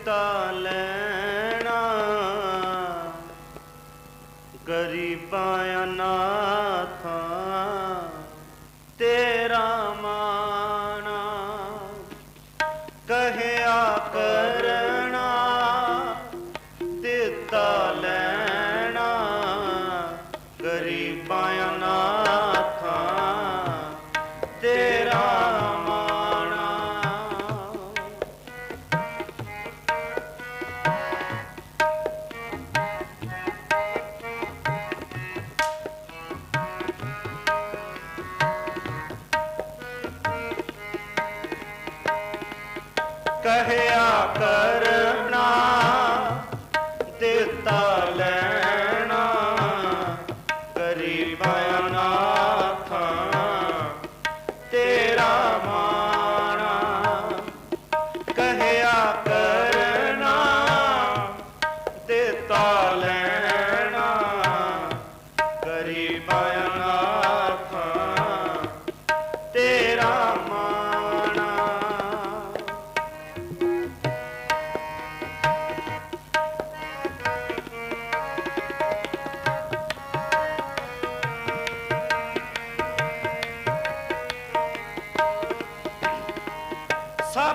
ਦਿੱਤਾ ਲੈਣਾ ਕਹਿਆ ਕਰਨਾ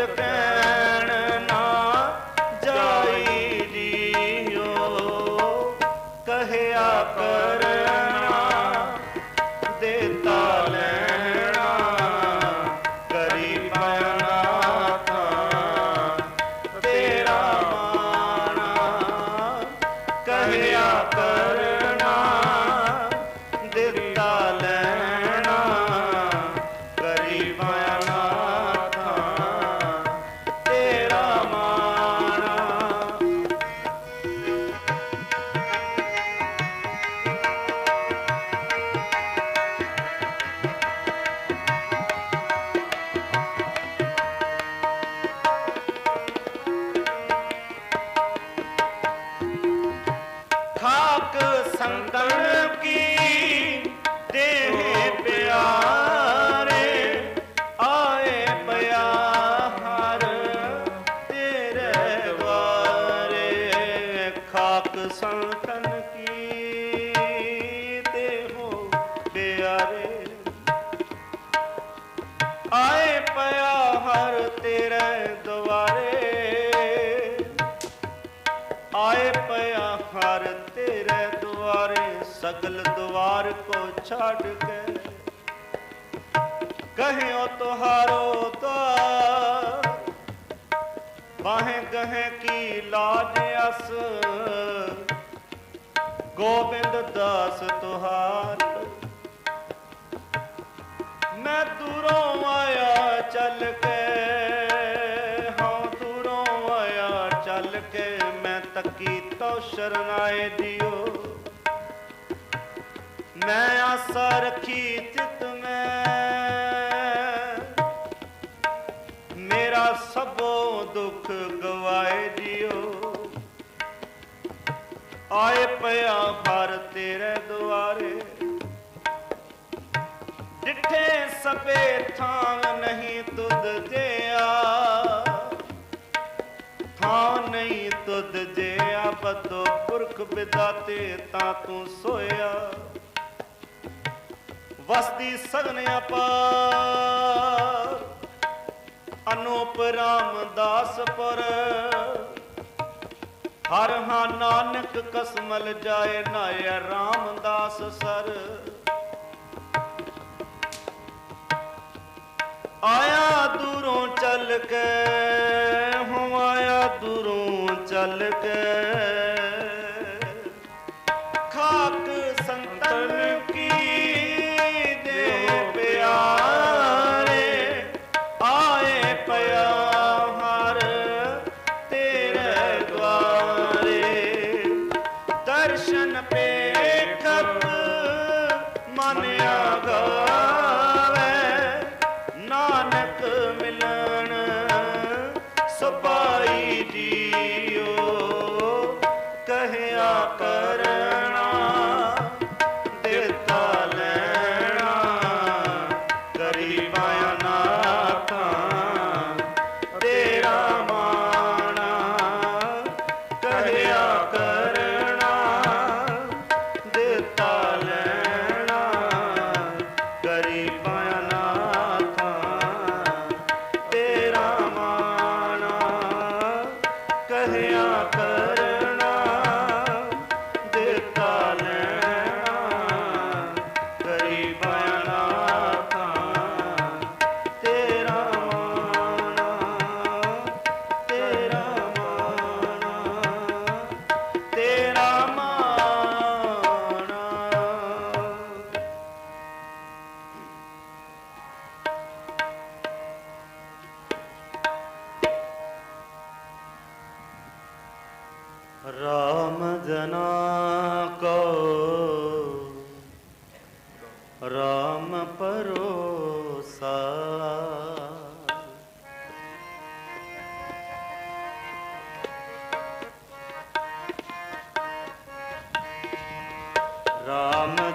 the band. ਪਿਆ ਤੇਰੇ ਦੁਆਰੇ, ਸਗਲ ਦੁਆਰ ਕੋ ਛੱਡ ਕੇ। ਕਹਿਓ ਤੁਹਾਰੋ ਤਾਂ ਬਾਹੇ ਗਹਿ ਕੀ ਲਾਜ ਅਸ। ਗੋਬਿੰਦ ਦਾਸ ਤੁਹਾਰ। ਮੈਂ ਦੂਰੋਂ ਆਇਆ ਚੱਲ ਕੇ। ਸ਼ਰਨਾਏ ਦਿਓ। ਮੈਂ ਆਸਾ ਰੱਖੀ ਚਿਤ ਮੈਂ। ਮੇਰਾ ਸਭੋ ਦੁੱਖ ਗਵਾਏ ਦਿਓ। ਆਏ ਪਿਆ ਹਰ ਤੇਰੇ ਦੁਆਰੇ। ਡਿੱਠੇ ਸਪੇ ਥਾਂ ਨਹੀਂ ਤੁਧ ਜਿਆ ਬਦੋ ਪੁਰਖ ਵਿਦਾਤੇ ਤਾਂ ਤੂੰ ਸੋਇਆ। ਵਸਦੀ ਸਗਨ ਅਪਾਰ, ਅਨੂਪ ਰਾਮਦਾਸਪੁਰ ਹਰ ਹਾਂ ਨਾਨਕ ਕਸਮਲ ਜਾਏ ਨਾਇਆ ਰਾਮਦਾਸ ਸਰ। ਆਇਆ ਦੂਰੋਂ ਚੱਲ ਕੇ ਦੂਰੋਂ ਕੇ ਖਾਕ ਸੰਤਨ ਕੀ ਦੇ ਪਿਆਰੇ? ਆਏ ਪਿਆ ਹਰ ਤੇਰੇ ਦੁਆਰੇ। ਦਰਸ਼ਨ ਪੇਖਤ ਮਨ ਆਗਾਵੇ। ਨਾਨਕ ਮਿਲਣ ਸਬਾਈ ਜੀਓ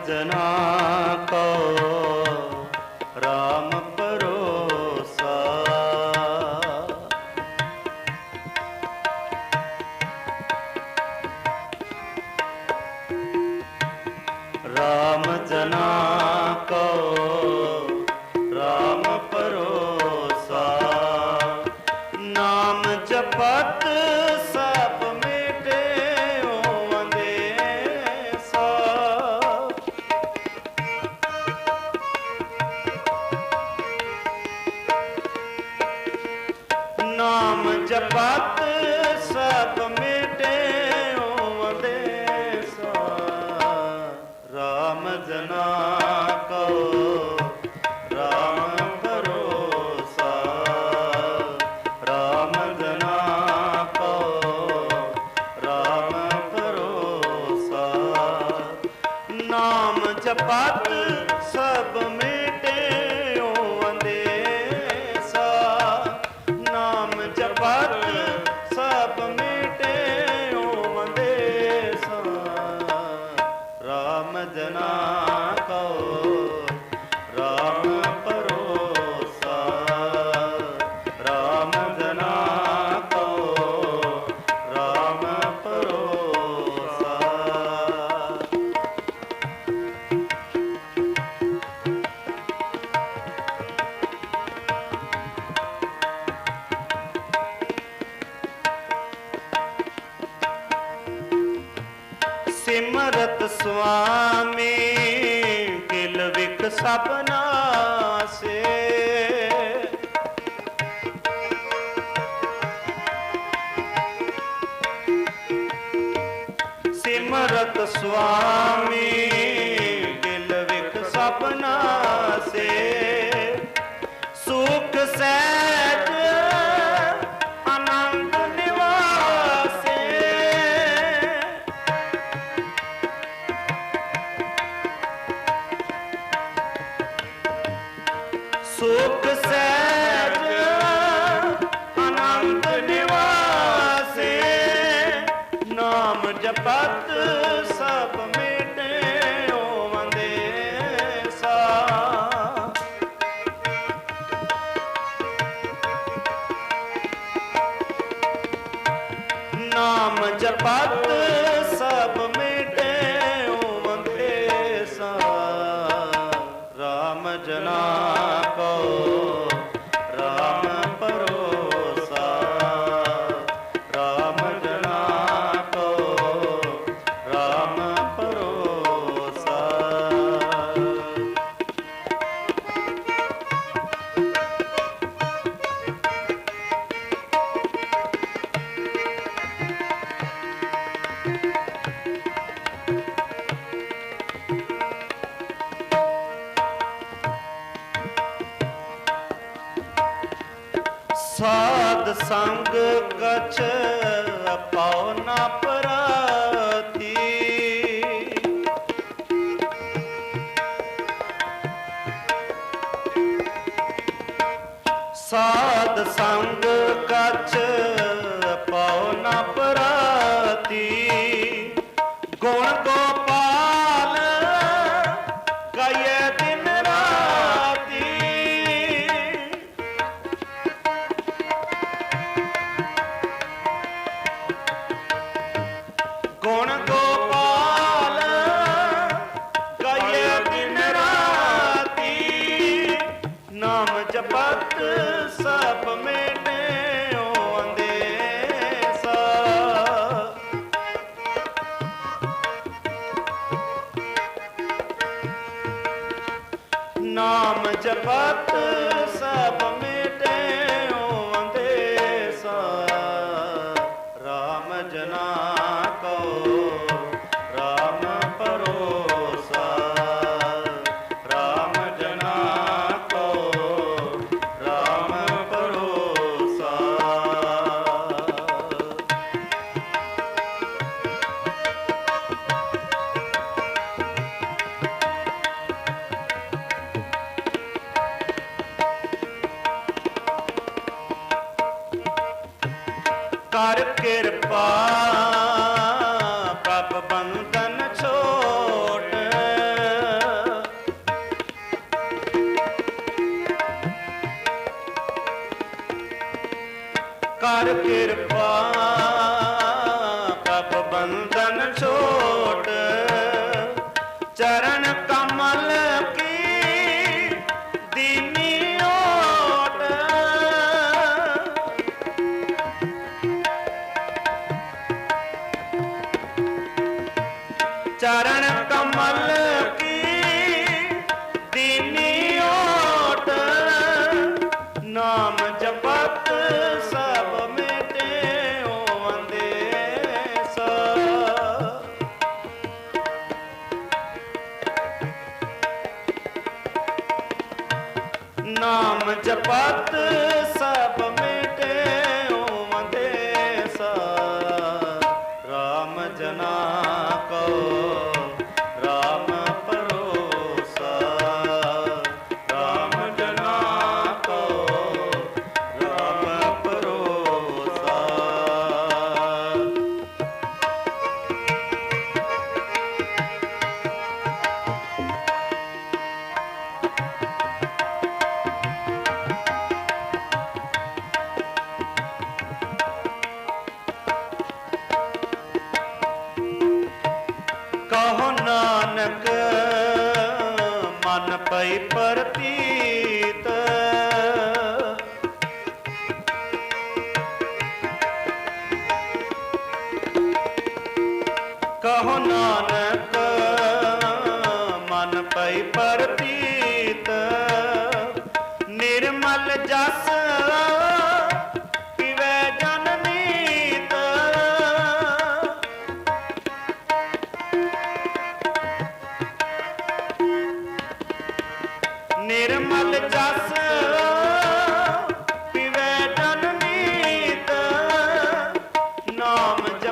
सजना ਨਾਮ ਜਪਤ ਸਭ ਮੇ ਨਾ ਕਉ जगत स्वामी ਨਾਮ ਜਪਤ ਸਾਧ ਸੰਗ ਕਛ ਪਾਉ ਨਾ ਪਰਾਤੀ ਸਾਧ ਸੰਗ ਕਛ Ram ਮਨ ਪਈ ਪਰਤੀ। राम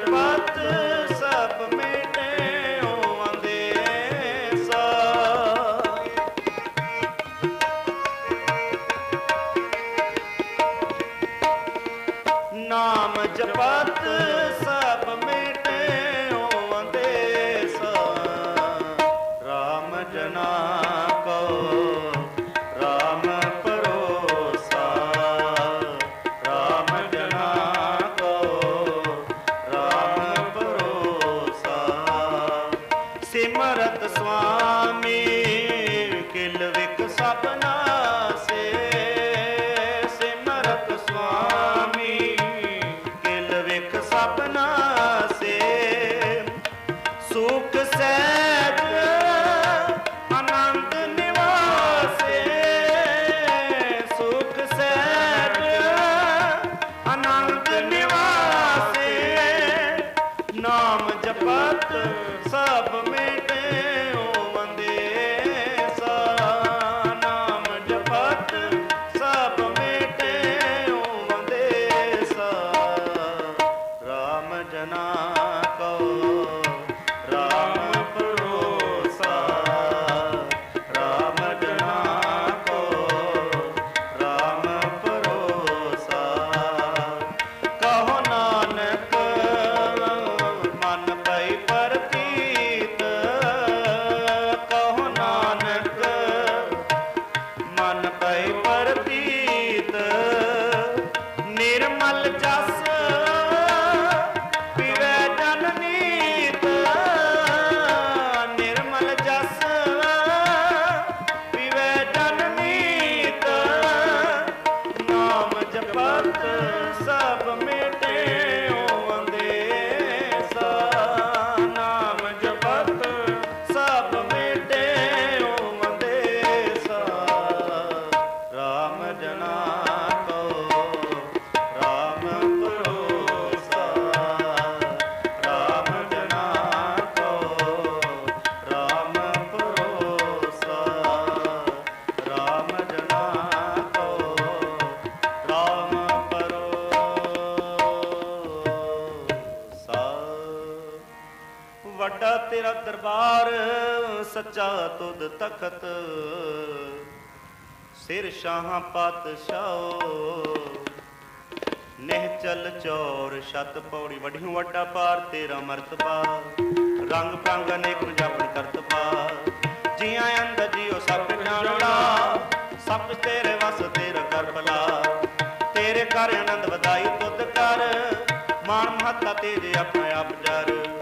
ਤਖਤ ਸਿਰ ਸ਼ਾਹਾਂ ਪਾਤਸ਼ਾਹੋ। ਨਹਿ ਚਲ ਚੌਰ ਛਤ ਪੌੜੀ ਵਢਿਓ ਵੱਡਾ ਪਾਰ, ਤੇਰਾ ਮਰਤਬਾ ਰੰਗ ਪ੍ਰੰਗ ਅਨੇਕ ਜਪਨ ਕਰਤ ਪਾ ਆਇਆਂ ਦਾ ਜੀਓ ਸਭ ਜਾਣੜਾ ਸਭ ਤੇਰੇ ਵਸ ਤੇਰਾ ਕਰਬਲਾ ਤੇਰੇ ਕਰ ਆਨੰਦ ਵਧਾਈ ਤੁਧ ਕਰ, ਮਾਨ ਮਹੱਤਾ ਤੇਰੇ ਆਪਣੇ ਆਪ ਜਰ।